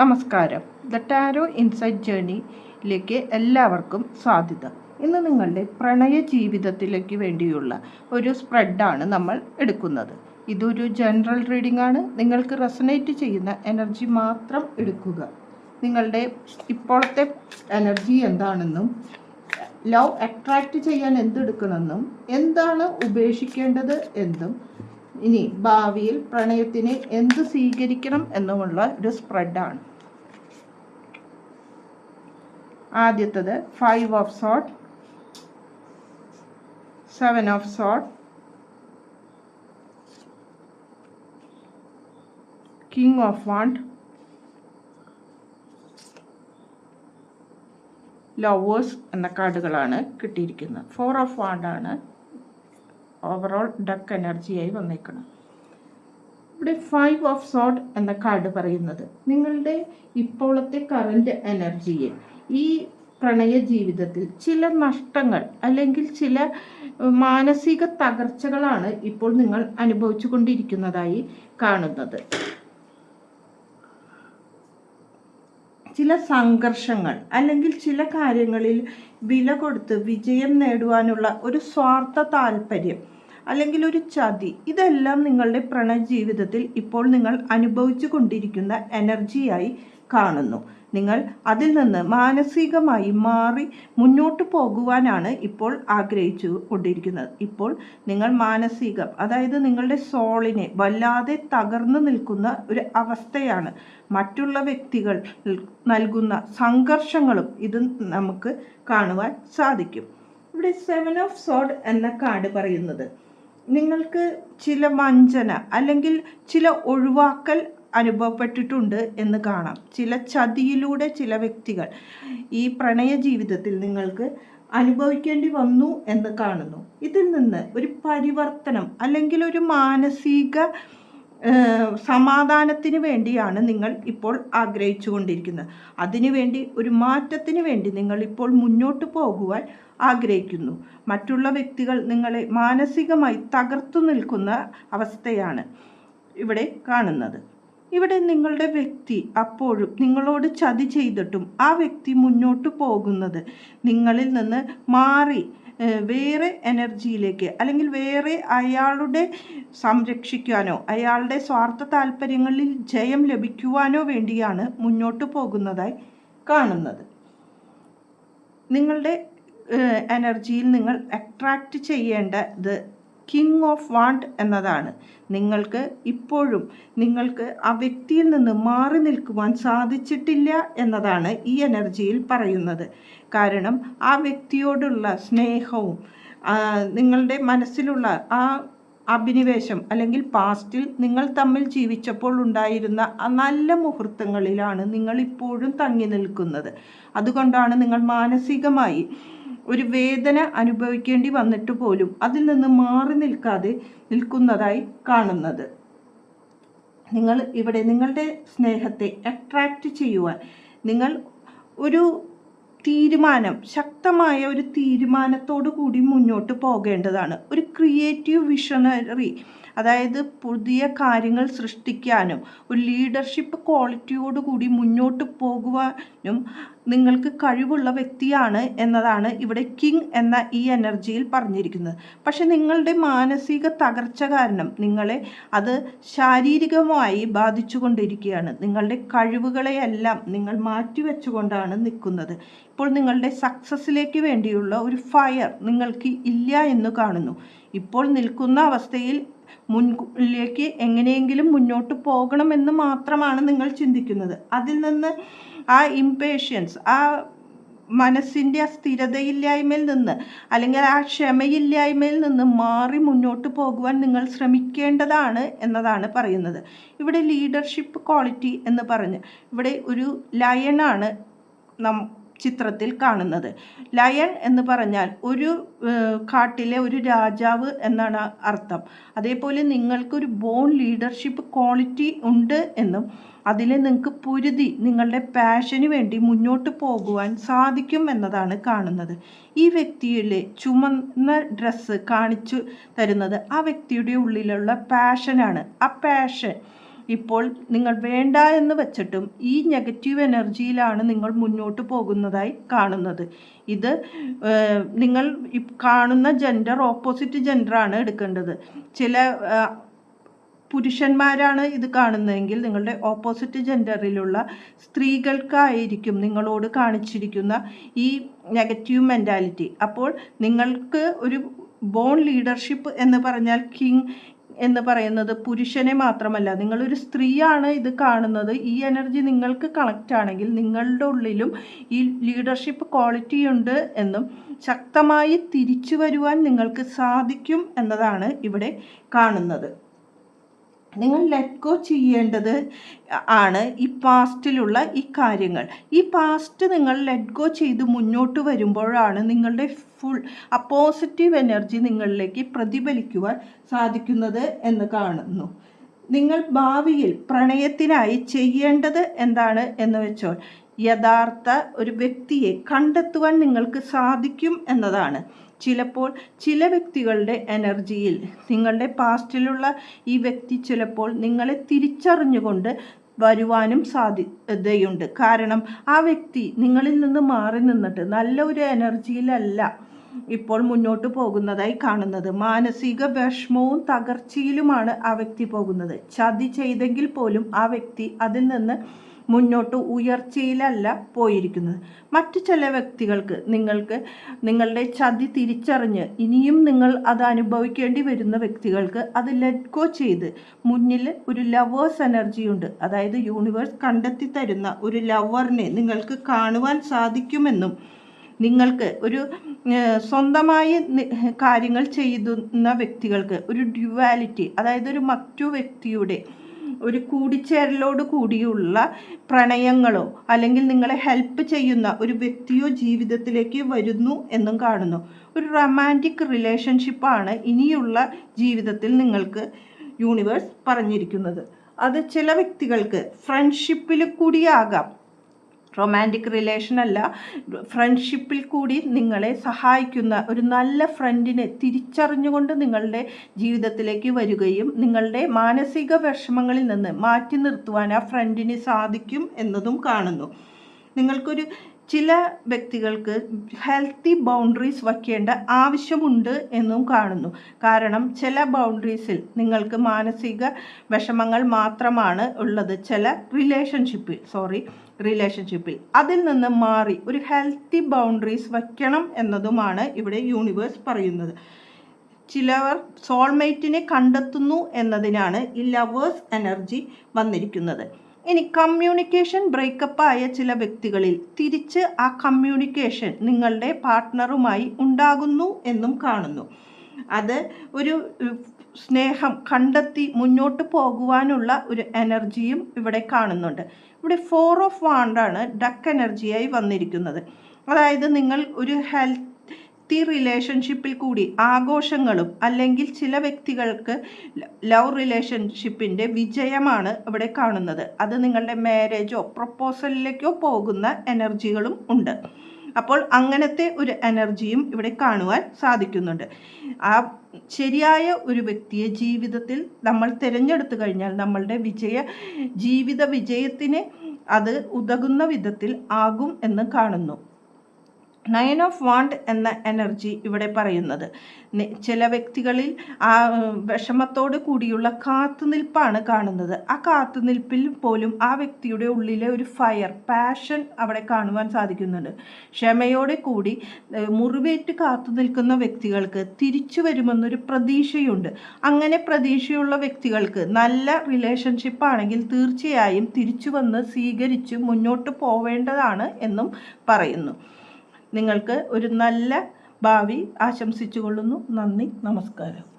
നമസ്കാരം. The tarot insight ജേണിയിലേക്ക് എല്ലാവർക്കും സ്വാഗതം. ഇന്ന് നിങ്ങളുടെ പ്രണയ ജീവിതത്തിലേക്ക് വേണ്ടിയുള്ള ഒരു സ്പ്രെഡാണ് നമ്മൾ എടുക്കുന്നത്. ഇതൊരു ജനറൽ റീഡിംഗ് ആണ്. നിങ്ങൾക്ക് റെസനേറ്റ് ചെയ്യുന്ന എനർജി മാത്രം എടുക്കുക. നിങ്ങളുടെ ഇപ്പോഴത്തെ എനർജി എന്താണെന്നും ലവ് അട്രാക്റ്റ് ചെയ്യാൻ എന്തെടുക്കണമെന്നും എന്താണ് ഉപേക്ഷിക്കേണ്ടത് എന്നും ഇനി ഭാവിയിൽ പ്രണയത്തിന് എന്ത് സ്വീകരിക്കണം എന്നുമുള്ള ഒരു സ്പ്രെഡാണ്. ആദ്യത്തത് five of swords seven of swords king of wands lovers എന്ന കാർഡുകളാണ് കിട്ടിയിരിക്കുന്നത്. ഫോർ ഓഫ് വാണ്ടാണ് ഓവറോൾ ഡക്ക് എനർജിയായി വന്നേക്കണം. ഇവിടെ ഫൈവ് ഓഫ് സോഡ് എന്ന കാർഡ് പറയുന്നത് നിങ്ങളുടെ ഇപ്പോഴത്തെ കറണ്ട് എനർജിയെ ഈ പ്രണയ ജീവിതത്തിൽ ചില നഷ്ടങ്ങൾ അല്ലെങ്കിൽ ചില മാനസിക തകർച്ചകളാണ് ഇപ്പോൾ നിങ്ങൾ അനുഭവിച്ചു കൊണ്ടിരിക്കുന്നതായി കാണുന്നത്. ചില സംഘർഷങ്ങൾ അല്ലെങ്കിൽ ചില കാര്യങ്ങളിൽ വില കൊടുത്ത് വിജയം നേടുവാനുള്ള ഒരു സ്വാർത്ഥ താല്പര്യം അല്ലെങ്കിൽ ഒരു ചതി. ഇതെല്ലാം നിങ്ങളുടെ പ്രണയ ജീവിതത്തിൽ ഇപ്പോൾ നിങ്ങൾ അനുഭവിച്ചു കൊണ്ടിരിക്കുന്ന എനർജിയായി കാണുന്നു. നിങ്ങൾ അതിൽ നിന്ന് മാനസികമായി മാറി മുന്നോട്ട് പോകുവാനാണ് ഇപ്പോൾ ആഗ്രഹിച്ചു കൊണ്ടിരിക്കുന്നത്. ഇപ്പോൾ നിങ്ങൾ മാനസികം അതായത് നിങ്ങളുടെ സോളിനെ വല്ലാതെ തകർന്നു നിൽക്കുന്ന ഒരു അവസ്ഥയാണ്. മറ്റുള്ള വ്യക്തികൾ നൽകുന്ന സംഘർഷങ്ങളും ഇത് നമുക്ക് കാണുവാൻ സാധിക്കും. ഇവിടെ സെവൻ ഓഫ് സോഡ് എന്ന കാർഡ് പറയുന്നത് നിങ്ങൾക്ക് ചില വഞ്ചന അല്ലെങ്കിൽ ചില ഒഴിവാക്കൽ അനുഭവപ്പെട്ടിട്ടുണ്ട് എന്ന് കാണാം. ചില ചതിയിലൂടെ ചില വ്യക്തികൾ ഈ പ്രണയ ജീവിതത്തിൽ നിങ്ങൾക്ക് അനുഭവിക്കേണ്ടി വന്നു എന്ന് കാണുന്നു. ഇതിൽ നിന്ന് ഒരു പരിവർത്തനം അല്ലെങ്കിൽ ഒരു മാനസിക സമാധാനത്തിന് വേണ്ടിയാണ് നിങ്ങൾ ഇപ്പോൾ ആഗ്രഹിച്ചു കൊണ്ടിരിക്കുന്നത് അതിനുവേണ്ടി ഒരു മാറ്റത്തിന് വേണ്ടി നിങ്ങൾ ഇപ്പോൾ മുന്നോട്ട് പോകുവാൻ ആഗ്രഹിക്കുന്നു. മറ്റുള്ള വ്യക്തികൾ നിങ്ങളെ മാനസികമായി തകർത്തു നിൽക്കുന്ന അവസ്ഥയാണ് ഇവിടെ കാണുന്നത്. ഇവിടെ നിങ്ങളുടെ വ്യക്തി അപ്പോഴും നിങ്ങളോട് ചതി ചെയ്തിട്ടും ആ വ്യക്തി മുന്നോട്ട് പോകുന്നത് നിങ്ങളിൽ നിന്ന് മാറി വേറെ എനർജിയിലേക്ക് അല്ലെങ്കിൽ വേറെ അയാളുടെ സംരക്ഷിക്കാനോ അയാളുടെ സ്വാർത്ഥ താല്പര്യങ്ങളിൽ ജയം ലഭിക്കുവാനോ വേണ്ടിയാണ് മുന്നോട്ട് പോകുന്നതായി കാണുന്നത്. നിങ്ങളുടെ എനർജിയിൽ നിങ്ങൾ അട്രാക്റ്റ് ചെയ്യേണ്ടത് കിങ് ഓഫ് വാണ്ട് എന്നതാണ്. നിങ്ങൾക്ക് ഇപ്പോഴും നിങ്ങൾക്ക് ആ വ്യക്തിയിൽ നിന്ന് മാറി നിൽക്കുവാൻ സാധിച്ചിട്ടില്ല എന്നതാണ് ഈ എനർജിയിൽ പറയുന്നത്. കാരണം ആ വ്യക്തിയോടുള്ള സ്നേഹവും നിങ്ങളുടെ മനസ്സിലുള്ള ആ അഭിനിവേശം അല്ലെങ്കിൽ പാസ്റ്റിൽ നിങ്ങൾ തമ്മിൽ ജീവിച്ചപ്പോൾ ഉണ്ടായിരുന്ന ആ നല്ല മുഹൂർത്തങ്ങളിലാണ് നിങ്ങൾ ഇപ്പോഴും തങ്ങി നിൽക്കുന്നത്. അതുകൊണ്ടാണ് നിങ്ങൾ മാനസികമായി ഒരു വേദന അനുഭവിക്കേണ്ടി വന്നിട്ട് പോലും അതിൽ നിന്ന് മാറി നിൽക്കാതെ നിൽക്കുന്നതായി കാണുന്നത്. നിങ്ങൾ ഇവിടെ നിങ്ങളുടെ സ്നേഹത്തെ അട്രാക്റ്റ് ചെയ്യുവാൻ നിങ്ങൾ ഒരു തീരുമാനം ശക്തമായ ഒരു തീരുമാനത്തോടു കൂടി മുന്നോട്ട് പോകേണ്ടതാണ്. ഒരു ക്രിയേറ്റീവ് വിഷണറി അതായത് പുതിയ കാര്യങ്ങൾ സൃഷ്ടിക്കാനും ഒരു ലീഡർഷിപ്പ് ക്വാളിറ്റിയോടുകൂടി മുന്നോട്ട് പോകുവാനും നിങ്ങൾക്ക് കഴിവുള്ള വ്യക്തിയാണ് എന്നതാണ് ഇവിടെ കിങ് എന്ന ഈ എനർജിയിൽ പറഞ്ഞിരിക്കുന്നത്. പക്ഷെ നിങ്ങളുടെ മാനസിക തകർച്ച കാരണം നിങ്ങളെ അത് ശാരീരികമായി ബാധിച്ചുകൊണ്ടിരിക്കുകയാണ്. നിങ്ങളുടെ കഴിവുകളെയെല്ലാം നിങ്ങൾ മാറ്റിവെച്ചുകൊണ്ടാണ് നിൽക്കുന്നത്. ഇപ്പോൾ നിങ്ങളുടെ സക്സസ്സിലേക്ക് വേണ്ടിയുള്ള ഒരു ഫയർ നിങ്ങൾക്ക് ഇല്ല എന്ന് കാണുന്നു. ഇപ്പോൾ നിൽക്കുന്ന അവസ്ഥയിൽ മുൻപിലേക്ക് എങ്ങനെയെങ്കിലും മുന്നോട്ട് പോകണമെന്ന് മാത്രമാണ് നിങ്ങൾ ചിന്തിക്കുന്നത്. അതിൽ നിന്ന് ആ ഇംപേഷ്യൻസ് ആ മനസ്സിന്റെ ആ സ്ഥിരതയില്ലായ്മയിൽ നിന്ന് അല്ലെങ്കിൽ ആ ക്ഷമയില്ലായ്മയിൽ നിന്ന് മാറി മുന്നോട്ട് പോകുവാൻ നിങ്ങൾ ശ്രമിക്കേണ്ടതാണ് എന്നതാണ് പറയുന്നത്. ഇവിടെ ലീഡർഷിപ്പ് ക്വാളിറ്റി എന്ന് പറഞ്ഞ് ഇവിടെ ഒരു ലയണാണ് നം ചിത്രത്തിൽ കാണുന്നത്. ലയൺ എന്ന് പറഞ്ഞാൽ ഒരു കാട്ടിലെ ഒരു രാജാവ് എന്നാണ് അർത്ഥം. അതേപോലെ നിങ്ങൾക്കൊരു ബോൺ ലീഡർഷിപ്പ് ക്വാളിറ്റി ഉണ്ട് എന്നും അതിൽ നിങ്ങൾക്ക് പൊരുതി നിങ്ങളുടെ പാഷന് വേണ്ടി മുന്നോട്ട് പോകുവാൻ സാധിക്കും എന്നതാണ് കാണുന്നത്. ഈ വ്യക്തിയിലെ ചുമന്ന ഡ്രസ്സ് കാണിച്ചു തരുന്നത് ആ വ്യക്തിയുടെ ഉള്ളിലുള്ള പാഷനാണ്. ആ പാഷൻ ഇപ്പോൾ നിങ്ങൾ വേണ്ട എന്ന് വെച്ചിട്ടും ഈ നെഗറ്റീവ് എനർജിയിലാണ് നിങ്ങൾ മുന്നോട്ട് പോകുന്നതായി കാണുന്നത്. ഇത് നിങ്ങൾ കാണുന്ന ജെൻഡർ ഓപ്പോസിറ്റ് ജെൻഡറാണ് എടുക്കേണ്ടത്. ചില പുരുഷന്മാരാണ് ഇത് കാണുന്നതെങ്കിൽ നിങ്ങളുടെ ഓപ്പോസിറ്റ് ജെൻഡറിലുള്ള സ്ത്രീകൾക്കായിരിക്കും നിങ്ങളോട് കാണിച്ചിരിക്കുന്ന ഈ നെഗറ്റീവ് മെന്റാലിറ്റി അപ്പോൾ നിങ്ങൾക്ക് ഒരു ബോൺ ലീഡർഷിപ്പ് എന്ന് പറഞ്ഞാൽ കിങ് എന്ന് പറയുന്നത് പുരുഷനെ മാത്രമല്ല. നിങ്ങളൊരു സ്ത്രീയാണ് ഇത് കാണുന്നത്. ഈ എനർജി നിങ്ങൾക്ക് കണക്റ്റ് ആണെങ്കിൽ നിങ്ങളുടെ ഉള്ളിലും ഈ ലീഡർഷിപ്പ് ക്വാളിറ്റി ഉണ്ട് എന്നും ശക്തമായി തിരിച്ചു വരുവാൻ നിങ്ങൾക്ക് സാധിക്കും എന്നതാണ് ഇവിടെ കാണുന്നത്. നിങ്ങൾ ലെറ്റ് ഗോ ചെയ്യേണ്ടത് ആണ് ഈ പാസ്റ്റിലുള്ള ഈ കാര്യങ്ങൾ. ഈ പാസ്റ്റ് നിങ്ങൾ ലെറ്റ് ഗോ ചെയ്ത് മുന്നോട്ട് വരുമ്പോഴാണ് നിങ്ങളുടെ ഫുൾ ആ പോസിറ്റീവ് എനർജി നിങ്ങളിലേക്ക് പ്രതിഫലിക്കുവാൻ സാധിക്കുന്നത് എന്ന് കാണുന്നു. നിങ്ങൾ ഭാവിയിൽ പ്രണയത്തിനായി ചെയ്യേണ്ടത് എന്താണ് എന്ന് വെച്ചാൽ യഥാർത്ഥ ഒരു വ്യക്തിയെ കണ്ടെത്തുവാൻ നിങ്ങൾക്ക് സാധിക്കും എന്നതാണ്. ചിലപ്പോൾ ചില വ്യക്തികളുടെ എനർജിയിൽ നിങ്ങളുടെ പാസ്റ്റിലുള്ള ഈ വ്യക്തി ചിലപ്പോൾ നിങ്ങളെ തിരിച്ചറിഞ്ഞുകൊണ്ട് വരുവാനും സാധ്യതയുണ്ട്. കാരണം ആ വ്യക്തി നിങ്ങളിൽ നിന്ന് മാറി നിന്നിട്ട് നല്ല ഒരു എനർജിയിലല്ല ഇപ്പോൾ മുന്നോട്ട് പോകുന്നതായി കാണുന്നത്. മാനസിക വിഷമവും തകർച്ചയിലുമാണ് ആ വ്യക്തി പോകുന്നത്. ചതി ചെയ്തെങ്കിൽ പോലും ആ വ്യക്തി അതിൽ നിന്ന് മുന്നോട്ട് ഉയർച്ചയിലല്ല പോയിരിക്കുന്നത്. മറ്റു ചില വ്യക്തികൾക്ക് നിങ്ങൾക്ക് നിങ്ങളുടെ ചതി തിരിച്ചറിഞ്ഞ് ഇനിയും നിങ്ങൾ അത് അനുഭവിക്കേണ്ടി വരുന്ന വ്യക്തികൾക്ക് അത് ലെറ്റ് ഗോ ചെയ്ത് മുന്നിൽ ഒരു ലവേഴ്സ് എനർജി ഉണ്ട്. അതായത് യൂണിവേഴ്സ് കണ്ടെത്തി തരുന്ന ഒരു ലവറിനെ നിങ്ങൾക്ക് കാണുവാൻ സാധിക്കുമെന്നും നിങ്ങൾക്ക് ഒരു സ്വന്തമായി കാര്യങ്ങൾ ചെയ്യുന്ന വ്യക്തികൾക്ക് ഒരു ഡ്യുവാലിറ്റി അതായത് ഒരു മറ്റു വ്യക്തിയുടെ ഒരു കൂടിച്ചേരലോട് കൂടിയുള്ള പ്രണയങ്ങളോ അല്ലെങ്കിൽ നിങ്ങളെ ഹെൽപ്പ് ചെയ്യുന്ന ഒരു വ്യക്തിയോ ജീവിതത്തിലേക്ക് വരുന്നു എന്നും കാണുന്നു. ഒരു റൊമാന്റിക് റിലേഷൻഷിപ്പാണ് ഇനിയുള്ള ജീവിതത്തിൽ നിങ്ങൾക്ക് യൂണിവേഴ്സ് പറഞ്ഞിരിക്കുന്നത്. അത് ചില വ്യക്തികൾക്ക് ഫ്രണ്ട്ഷിപ്പിൽ കൂടിയാകാം. റൊമാന്റിക് റിലേഷൻ അല്ല ഫ്രണ്ട്ഷിപ്പിൽ കൂടി നിങ്ങളെ സഹായിക്കുന്ന ഒരു നല്ല ഫ്രണ്ടിനെ തിരിച്ചറിഞ്ഞുകൊണ്ട് നിങ്ങളുടെ ജീവിതത്തിലേക്ക് വരികയും നിങ്ങളുടെ മാനസിക വിഷമങ്ങളിൽ നിന്ന് മാറ്റി നിർത്തുവാൻ ആ ഫ്രണ്ടിന് സാധിക്കും എന്നതും കാണുന്നു. നിങ്ങൾക്കൊരു ചില വ്യക്തികൾക്ക് ഹെൽത്തി ബൗണ്ടറീസ് വയ്ക്കേണ്ട ആവശ്യമുണ്ട് എന്നും കാണുന്നു. കാരണം ചില ബൗണ്ടറീസിൽ നിങ്ങൾക്ക് മാനസിക വിഷമങ്ങൾ മാത്രമാണ് ഉള്ളത്. ചില റിലേഷൻഷിപ്പിൽ സോറി റിലേഷൻഷിപ്പിൽ അതിൽ നിന്ന് മാറി ഒരു ഹെൽത്തി ബൗണ്ടറീസ് വയ്ക്കണം എന്നതുമാണ് ഇവിടെ യൂണിവേഴ്സ് പറയുന്നത്. ചിലവർ സോൾമേറ്റിനെ കണ്ടെത്തുന്നു എന്നതിനാണ് ഈ ലവേഴ്സ് എനർജി വന്നിരിക്കുന്നത്. ഇനി കമ്മ്യൂണിക്കേഷൻ ബ്രേക്കപ്പ് ആയ ചില വ്യക്തികളിൽ തിരിച്ച് ആ കമ്മ്യൂണിക്കേഷൻ നിങ്ങളുടെ പാർട്ട്ണറുമായി ഉണ്ടാകുന്നു എന്നും കാണുന്നു. അത് ഒരു സ്നേഹം കണ്ടെത്തി മുന്നോട്ട് പോകുവാനുള്ള ഒരു എനർജിയും ഇവിടെ കാണുന്നുണ്ട്. ഇവിടെ ഫോർ ഓഫ് വാണ്ടാണ് ഡക്ക് എനർജിയായി വന്നിരിക്കുന്നത്. അതായത് നിങ്ങൾ ഒരു ഹെൽത്ത് വ്യക്തി റിലേഷൻഷിപ്പിൽ കൂടി ആഘോഷങ്ങളും അല്ലെങ്കിൽ ചില വ്യക്തികൾക്ക് ലവ് റിലേഷൻഷിപ്പിന്റെ വിജയമാണ് ഇവിടെ കാണുന്നത്. അത് നിങ്ങളുടെ മാരേജോ പ്രപ്പോസലിലേക്കോ പോകുന്ന എനർജികളും ഉണ്ട്. അപ്പോൾ അങ്ങനത്തെ ഒരു എനർജിയും ഇവിടെ കാണുവാൻ സാധിക്കുന്നുണ്ട്. ആ ശരിയായ ഒരു വ്യക്തിയെ ജീവിതത്തിൽ നമ്മൾ തിരഞ്ഞെടുത്തു കഴിഞ്ഞാൽ നമ്മളുടെ വിജയ ജീവിത വിജയത്തിന് അത് ഉതകുന്ന വിധത്തിൽ ആകും എന്ന് കാണുന്നു. നയൻ ഓഫ് വാണ്ട് എന്ന എനർജി ഇവിടെ പറയുന്നത്. ചില വ്യക്തികളിൽ ആ വിഷമത്തോട് കൂടിയുള്ള കാത്തുനിൽപ്പാണ് കാണുന്നത്. ആ കാത്തുനിൽപ്പിൽ പോലും ആ വ്യക്തിയുടെ ഉള്ളിലെ ഒരു ഫയർ പാഷൻ അവിടെ കാണുവാൻ സാധിക്കുന്നുണ്ട്. ക്ഷമയോടെ കൂടി മുറിവേറ്റ് കാത്തു നിൽക്കുന്ന വ്യക്തികൾക്ക് തിരിച്ചു വരുമെന്നൊരു പ്രതീക്ഷയുണ്ട്. അങ്ങനെ പ്രതീക്ഷയുള്ള വ്യക്തികൾക്ക് നല്ല റിലേഷൻഷിപ്പ് ആണെങ്കിൽ തീർച്ചയായും തിരിച്ചു വന്ന് സ്വീകരിച്ച് മുന്നോട്ട് പോവേണ്ടതാണ് എന്നും പറയുന്നു. നിങ്ങൾക്ക് ഒരു നല്ല ഭാവി ആശംസിച്ചുകൊള്ളുന്നു. നന്ദി നമസ്കാരം.